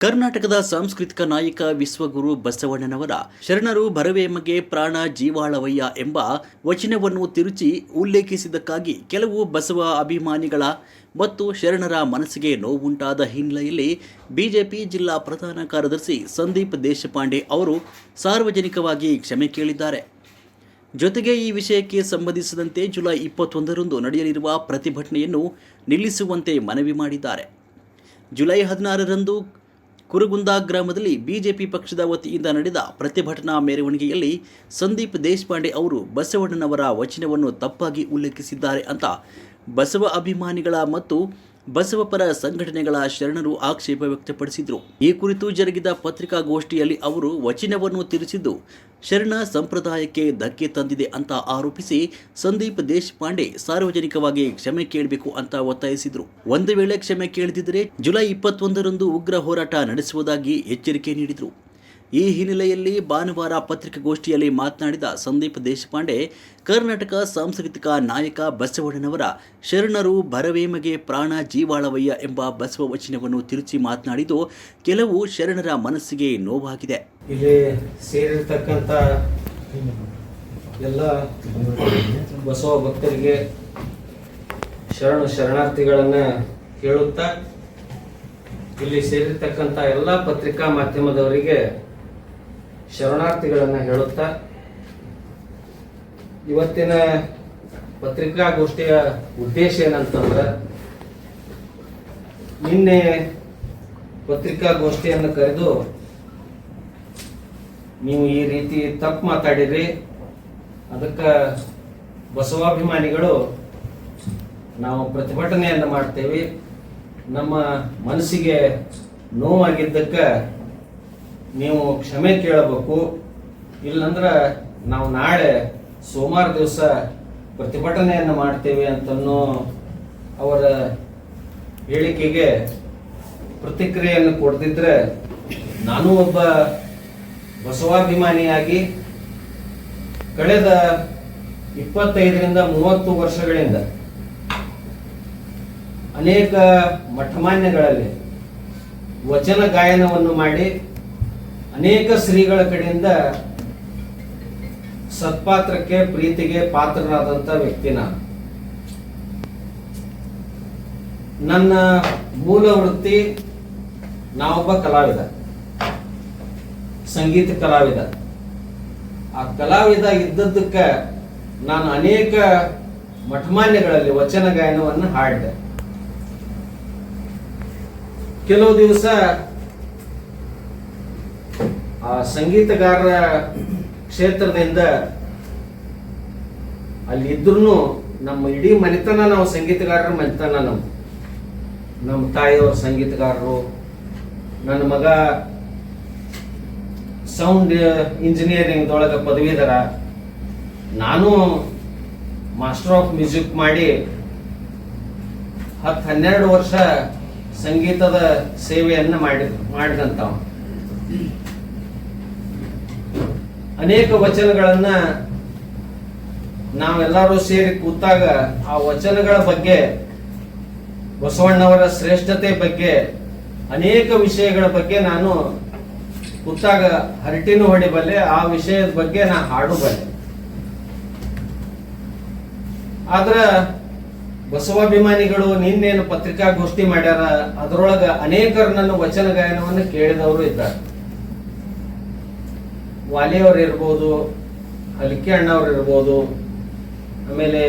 ಕರ್ನಾಟಕದ ಸಾಂಸ್ಕೃತಿಕ ನಾಯಕ ವಿಶ್ವಗುರು ಬಸವಣ್ಣನವರ ಶರಣರು ಭರವೇಮಗೆ ಪ್ರಾಣ ಜೀವಾಳವಯ್ಯ ಎಂಬ ವಚನವನ್ನು ತಿರುಚಿ ಉಲ್ಲೇಖಿಸಿದ್ದಕ್ಕಾಗಿ ಕೆಲವು ಬಸವ ಅಭಿಮಾನಿಗಳ ಮತ್ತು ಶರಣರ ಮನಸ್ಸಿಗೆ ನೋವುಂಟಾದ ಹಿನ್ನೆಲೆಯಲ್ಲಿ ಬಿಜೆಪಿ ಜಿಲ್ಲಾ ಪ್ರಧಾನ ಕಾರ್ಯದರ್ಶಿ ಸಂದೀಪ್ ದೇಶಪಾಂಡೆ ಅವರು ಸಾರ್ವಜನಿಕವಾಗಿ ಕ್ಷಮೆ ಕೇಳಿದ್ದಾರೆ. ಜೊತೆಗೆ ಈ ವಿಷಯಕ್ಕೆ ಸಂಬಂಧಿಸಿದಂತೆ ಜುಲೈ ಇಪ್ಪತ್ತೊಂದರಂದು ನಡೆಯಲಿರುವ ಪ್ರತಿಭಟನೆಯನ್ನು ನಿಲ್ಲಿಸುವಂತೆ ಮನವಿ ಮಾಡಿದ್ದಾರೆ. ಜುಲೈ ಹದಿನಾರರಂದು ಕುರುಗುಂದ ಗ್ರಾಮದಲ್ಲಿ ಬಿಜೆಪಿ ಪಕ್ಷದ ವತಿಯಿಂದ ನಡೆದ ಪ್ರತಿಭಟನಾ ಮೆರವಣಿಗೆಯಲ್ಲಿ ಸಂದೀಪ್ ದೇಶಪಾಂಡೆ ಅವರು ಬಸವಣ್ಣನವರ ವಚನವನ್ನು ತಪ್ಪಾಗಿ ಉಲ್ಲೇಖಿಸಿದ್ದಾರೆ ಅಂತ ಬಸವ ಅಭಿಮಾನಿಗಳ ಮತ್ತು ಬಸವಪರ ಸಂಘಟನೆಗಳ ಶರಣರು ಆಕ್ಷೇಪ ವ್ಯಕ್ತಪಡಿಸಿದರು. ಈ ಕುರಿತು ಜರುಗಿದ ಪತ್ರಿಕಾಗೋಷ್ಠಿಯಲ್ಲಿ ಅವರು ವಚನವನ್ನು ತಿರುಚಿದ್ದು ಶರಣ ಸಂಪ್ರದಾಯಕ್ಕೆ ಧಕ್ಕೆ ತಂದಿದೆ ಅಂತ ಆರೋಪಿಸಿ ಸಂದೀಪ್ ದೇಶಪಾಂಡೆ ಸಾರ್ವಜನಿಕವಾಗಿ ಕ್ಷಮೆ ಕೇಳಬೇಕು ಅಂತ ಒತ್ತಾಯಿಸಿದರು. ಒಂದು ವೇಳೆ ಕ್ಷಮೆ ಕೇಳದಿದ್ದರೆ ಜುಲೈ ಇಪ್ಪತ್ತೊಂದರಂದು ಉಗ್ರ ಹೋರಾಟ ನಡೆಸುವುದಾಗಿ ಎಚ್ಚರಿಕೆ ನೀಡಿದರು. ಈ ಹಿನ್ನೆಲೆಯಲ್ಲಿ ಭಾನುವಾರ ಪತ್ರಿಕಾಗೋಷ್ಠಿಯಲ್ಲಿ ಮಾತನಾಡಿದ ಸಂದೀಪ್ ದೇಶಪಾಂಡೆ, ಕರ್ನಾಟಕ ಸಾಂಸ್ಕೃತಿಕ ನಾಯಕ ಬಸವಣ್ಣನವರ ಶರಣರು ಭರವೇಮಗೆ ಪ್ರಾಣ ಜೀವಾಳವಯ್ಯ ಎಂಬ ಬಸವ ವಚನವನ್ನು ತಿರುಚಿ ಮಾತನಾಡಿದ್ದು, ಕೆಲವು ಶರಣರ ಮನಸ್ಸಿಗೆ ನೋವಾಗಿದೆ. ಇಲ್ಲಿ ಸೇರಿರ್ತಕ್ಕಂಥ ಎಲ್ಲ ಬಸವ ಭಕ್ತರಿಗೆ ಶರಣ ಶರಣಾರ್ಥಿಗಳನ್ನ ಹೇಳುತ್ತಾ ಇಲ್ಲಿ ಸೇರಿರ್ತಕ್ಕಂಥ ಎಲ್ಲ ಪತ್ರಿಕಾ ಮಾಧ್ಯಮದವರಿಗೆ ಶರಣಾರ್ಥಿಗಳನ್ನ ಹೇಳುತ್ತಾ, ಇವತ್ತಿನ ಪತ್ರಿಕಾಗೋಷ್ಠಿಯ ಉದ್ದೇಶ ಏನಂತಂದ್ರೆ, ನಿನ್ನೆ ಪತ್ರಿಕಾಗೋಷ್ಠಿಯನ್ನು ಕರೆದು, ನೀವು ಈ ರೀತಿ ತಪ್ಪು ಮಾತಾಡಿರಿ ಅದಕ್ಕೆ ಬಸವಾಭಿಮಾನಿಗಳು ನಾವು ಪ್ರತಿಭಟನೆಯನ್ನು ಮಾಡ್ತೇವೆ, ನಮ್ಮ ಮನಸ್ಸಿಗೆ ನೋವಾಗಿದ್ದಕ್ಕೆ ನೀವು ಕ್ಷಮೆ ಕೇಳಬೇಕು. ಇಲ್ಲಂದ್ರೆ ನಾವು ನಾಳೆ ಸೋಮವಾರ ದಿವಸ ಪ್ರತಿಭಟನೆಯನ್ನು ಮಾಡ್ತೇವೆ ಅಂತನ್ನೋ ಅವರ ಹೇಳಿಕೆಗೆ ಪ್ರತಿಕ್ರಿಯೆಯನ್ನು ಕೊಡ್ತಿದ್ರೆ ನಾನು ಒಬ್ಬ ಬಸವಾಭಿಮಾನಿಯಾಗಿ ಕಳೆದ ಇಪ್ಪತ್ತೈದರಿಂದ ಮೂವತ್ತು ವರ್ಷಗಳಿಂದ ಅನೇಕ ಮಠಮಾನ್ಯಗಳಲ್ಲಿ ವಚನ ಗಾಯನವನ್ನು ಮಾಡಿ ಅನೇಕ ಶ್ರೀಗಳ ಕಡೆಯಿಂದ ಸತ್ಪಾತ್ರಕ್ಕೆ, ಪ್ರೀತಿಗೆ ಪಾತ್ರರಾದಂಥ ವ್ಯಕ್ತಿ ನಾನು. ನನ್ನ ಮೂಲ ವೃತ್ತಿ ನಾವೊಬ್ಬ ಕಲಾವಿದ, ಸಂಗೀತ ಕಲಾವಿದ. ಆ ಕಲಾವಿದ ಇದ್ದದ್ದಕ್ಕೆ ನಾನು ಅನೇಕ ಮಠಮಾನ್ಯಗಳಲ್ಲಿ ವಚನ ಗಾಯನವನ್ನು ಹಾಡಿದೆ. ಕೆಲವು ದಿವಸ ಸಂಗೀತಗಾರರ ಕ್ಷೇತ್ರದಿಂದ ಅಲ್ಲಿ ಇದ್ರೂ ನಮ್ಮ ಇಡೀ ಮನೆತನ ನಾವು ಸಂಗೀತಗಾರರ ಮನೆತನ ನಮ್ಮ ನಮ್ಮ ತಾಯಿಯವರು ಸಂಗೀತಗಾರರು, ನನ್ನ ಮಗ ಸೌಂಡ್ ಇಂಜಿನಿಯರಿಂಗ್ ಒಳಗೆ ಪದವೀಧರ, ನಾನು ಮಾಸ್ಟರ್ ಆಫ್ ಮ್ಯೂಸಿಕ್ ಮಾಡಿ ಹತ್ತು ಹನ್ನೆರಡು ವರ್ಷ ಸಂಗೀತದ ಸೇವೆಯನ್ನು ಮಾಡಿ ಮಾಡಿದಂಥವ. ಅನೇಕ ವಚನಗಳನ್ನ ನಾವೆಲ್ಲರೂ ಸೇರಿ ಕೂತಾಗ ಆ ವಚನಗಳ ಬಗ್ಗೆ, ಬಸವಣ್ಣವರ ಶ್ರೇಷ್ಠತೆ ಬಗ್ಗೆ, ಅನೇಕ ವಿಷಯಗಳ ಬಗ್ಗೆ ನಾನು ಕೂತಾಗ ಹರಟಿನೂ ಹೊಡಿಬಲ್ಲೆ, ಆ ವಿಷಯದ ಬಗ್ಗೆ ನಾ ಹಾಡುಬಲ್ಲೆ. ಆದ್ರ ಬಸವಾಭಿಮಾನಿಗಳು ನಿನ್ನೇನು ಪತ್ರಿಕಾಗೋಷ್ಠಿ ಮಾಡ್ಯಾರ, ಅದರೊಳಗ ಅನೇಕರು ನನ್ನ ವಚನ ಗಾಯನವನ್ನು ಕೇಳಿದವರು ಇದ್ದಾರೆ. ವಾಲಿಯವ್ರು ಇರ್ಬೋದು, ಹಲಿಕೆ ಅಣ್ಣವ್ರು ಇರ್ಬೋದು, ಆಮೇಲೆ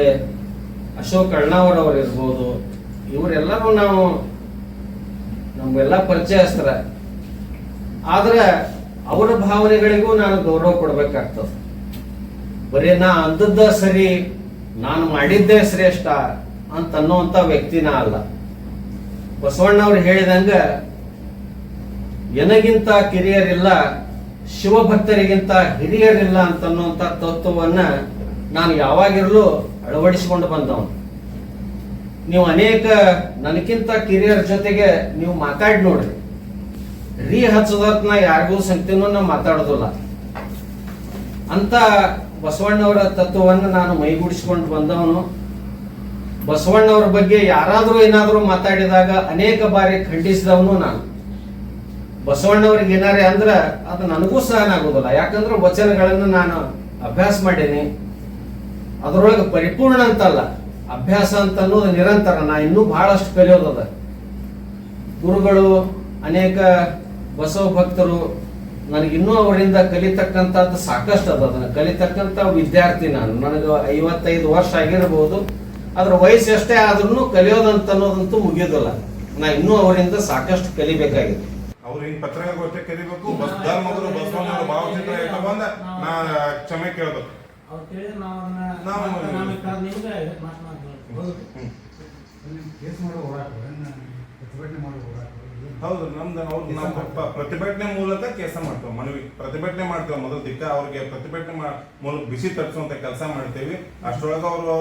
ಅಶೋಕ್ ಅಣ್ಣವರವ್ರು ಇರ್ಬೋದು, ಇವರೆಲ್ಲರೂ ನಾವು ನಮಗೆಲ್ಲ ಪರಿಚಯಸ್ತರ ಆದ್ರೆ ಅವರ ಭಾವನೆಗಳಿಗೂ ನಾನು ಗೌರವ ಕೊಡಬೇಕಾಗ್ತದೆ. ಬರೀ ನಾ ಅಂದದ್ದ ಸರಿ, ನಾನು ಮಾಡಿದ್ದೇ ಶ್ರೇಷ್ಠ ಅಂತ ಅನ್ನುವಂಥ ವ್ಯಕ್ತಿನ ಅಲ್ಲ. ಬಸವಣ್ಣವ್ರು ಹೇಳಿದಂಗ, ಎನಗಿಂತ ಕಿರಿಯರಿಲ್ಲ ಶಿವಭಕ್ತರಿಗಿಂತ ಹಿರಿಯರಿಲ್ಲ ಅಂತ ಅನ್ನುವಂಥ ತತ್ವವನ್ನ ನಾನು ಯಾವಾಗಿರಲು ಅಳವಡಿಸಿಕೊಂಡು ಬಂದವನು. ನೀವು ಅನೇಕ ನನಗಿಂತ ಕಿರಿಯರ ಜೊತೆಗೆ ನೀವು ಮಾತಾಡಿ ನೋಡ್ರಿ ರೀ ಹಚ್ಚದತ್ನ ಯಾರಿಗೂ ಸಂಗತಿನೂ ನಾ ಮಾತಾಡೋದಿಲ್ಲ. ಅಂತ ಬಸವಣ್ಣವರ ತತ್ವವನ್ನು ನಾನು ಮೈಗೂಡಿಸಿಕೊಂಡು ಬಂದವನು. ಬಸವಣ್ಣವರ ಬಗ್ಗೆ ಯಾರಾದರೂ ಏನಾದರೂ ಮಾತಾಡಿದಾಗ ಅನೇಕ ಬಾರಿ ಖಂಡಿಸಿದವನು ನಾನು. ಬಸವಣ್ಣವ್ರಿಗೆ ಏನಾರೇ ಅಂದ್ರೆ ಅದು ನನಗೂ ಸಹನ ಆಗೋದಿಲ್ಲ. ಯಾಕಂದ್ರೆ ವಚನಗಳನ್ನು ನಾನು ಅಭ್ಯಾಸ ಮಾಡೇನಿ. ಅದರೊಳಗೆ ಪರಿಪೂರ್ಣ ಅಂತಲ್ಲ. ಅಭ್ಯಾಸ ಅಂತ ಅನ್ನೋದು ನಿರಂತರ. ನಾ ಇನ್ನೂ ಬಹಳಷ್ಟು ಕಲಿಯೋದದ ಗುರುಗಳು, ಅನೇಕ ಬಸವ ಭಕ್ತರು ನನಗಿನ್ನೂ ಅವರಿಂದ ಕಲಿತಕ್ಕಂಥದ್ದು ಸಾಕಷ್ಟು ಅದ. ಅದನ್ನು ಕಲಿತಕ್ಕಂಥ ವಿದ್ಯಾರ್ಥಿ ನಾನು. ನನಗೆ ಐವತ್ತೈದು ವರ್ಷ ಆಗಿರಬಹುದು ಅದ್ರ ವಯಸ್ಸು ಎಷ್ಟೇ ಆದ್ರೂ ಕಲಿಯೋದಂತ ಅನ್ನೋದಂತೂ ಮುಗಿಯೋದಿಲ್ಲ. ನಾ ಇನ್ನೂ ಅವರಿಂದ ಸಾಕಷ್ಟು ಕಲಿಬೇಕಾಗಿದೆ. ಅವ್ರು ಹಿಂಗ್ ಪತ್ರಿಕಾಗೋಷ್ಠಿ ಕರಿಬೇಕು ಬಸ್ ಧರ್ಮಗುರು ಬಸವಣ್ಣವ್ರ ಭಾವಚಿತ್ರ ಇಟ್ಕೊಂಡ ನಾ ಕ್ಷಮೆ ಕೇಳ್ಬೇಕು. ಅವ್ರು ಕೇಳಿದ್ರೆ ನಾವು ಅದನ್ನ ನಾವು- ನಮಗೆ ಕರೆದು ನಿಮ್ಗೆ ಮಾತನಾಡ್ತೀವಿ ಹೌದು. ಕೇಸ್ ಮಾಡೋ ಹೋರಾಟ ಪ್ರತಿಭಟನೆ ಮಾಡೋ ಹೋರಾಟ ಹೌದು ನಮ್ದು ಅವ್ರು ನಮ್ಮ ಪ- ಪ್ರತಿಭಟನೆ ಮೂಲಕ ಕೆಲಸ ಮಾಡ್ತೇವೆ ಮನವಿ. ಪ್ರತಿಭಟನೆ ಮಾಡ್ತೇವೆ ಮೊದಲು ದಿಕ್ಕ ಅವ್ರಿಗೆ ಪ್ರತಿಭಟನೆ ಮಾ- ಮೂಲಕ ಬಿಸಿ ತರಿಸುವಂತ ಕೆಲಸ ಮಾಡ್ತೇವೆ. ಅಷ್ಟರೊಳಗೆ ಅವರು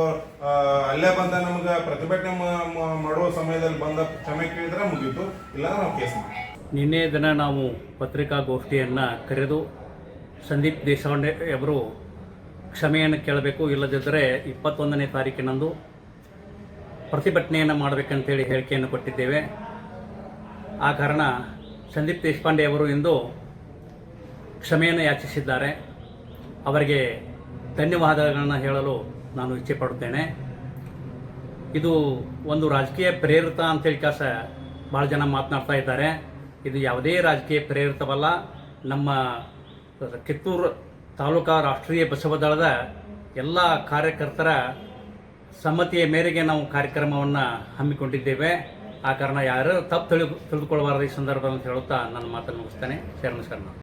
ಅಲ್ಲೇ ಬಂದ ನಮ್ಗೆ ಪ್ರತಿಭಟನೆ ಮ- ಮ- ಮಾಡುವ ಸಮಯದಲ್ಲಿ ಬಂದ ಕ್ಷಮೆ ಕೇಳಿದ್ರೆ ಮುಗೀತು. ಇಲ್ಲ ನಾವು ಕೇಸ್ ಮಾಡ್ತೀವಿ. ನಿನ್ನೆ ದಿನ ನಾವು ಪತ್ರಿಕಾಗೋಷ್ಠಿಯನ್ನು ಕರೆದು ಸಂದೀಪ್ ದೇಶಪಾಂಡೆ ಅವರು ಕ್ಷಮೆಯನ್ನು ಕೇಳಬೇಕು, ಇಲ್ಲದಿದ್ದರೆ ಇಪ್ಪತ್ತೊಂದನೇ ತಾರೀಕಿನಂದು ಪ್ರತಿಭಟನೆಯನ್ನು ಮಾಡಬೇಕಂತೇಳಿ ಹೇಳಿಕೆಯನ್ನು ಕೊಟ್ಟಿದ್ದೇವೆ. ಆ ಕಾರಣ ಸಂದೀಪ್ ದೇಶಪಾಂಡೆ ಅವರು ಇಂದು ಕ್ಷಮೆಯನ್ನು ಯಾಚಿಸಿದ್ದಾರೆ. ಅವರಿಗೆ ಧನ್ಯವಾದಗಳನ್ನು ಹೇಳಲು ನಾನು ಇಚ್ಛೆ ಪಡುತ್ತೇನೆ. ಇದು ಒಂದು ರಾಜಕೀಯ ಪ್ರೇರಿತ ಅಂತೇಳಿ ಕಾಸ ಭಾಳ ಜನ ಮಾತನಾಡ್ತಾ ಇದ್ದಾರೆ. ಇದು ಯಾವುದೇ ರಾಜಕೀಯ ಪ್ರೇರಿತವಲ್ಲ. ನಮ್ಮ ಕಿತ್ತೂರು ತಾಲೂಕಾ ರಾಷ್ಟ್ರೀಯ ಬಸವ ದಳದ ಎಲ್ಲ ಕಾರ್ಯಕರ್ತರ ಸಮ್ಮತಿಯ ಮೇರೆಗೆ ನಾವು ಕಾರ್ಯಕ್ರಮವನ್ನು ಹಮ್ಮಿಕೊಂಡಿದ್ದೇವೆ. ಆ ಕಾರಣ ಯಾರು ತಪ್ಪು ತಿಳಿ ತಿಳಿದುಕೊಳ್ಳಬಾರದು ಈ ಸಂದರ್ಭ ಅಂತ ಹೇಳುತ್ತಾ ನನ್ನ ಮಾತನ್ನು ಮುಗಿಸ್ತೇನೆ. ಸರ್ ಶರಣ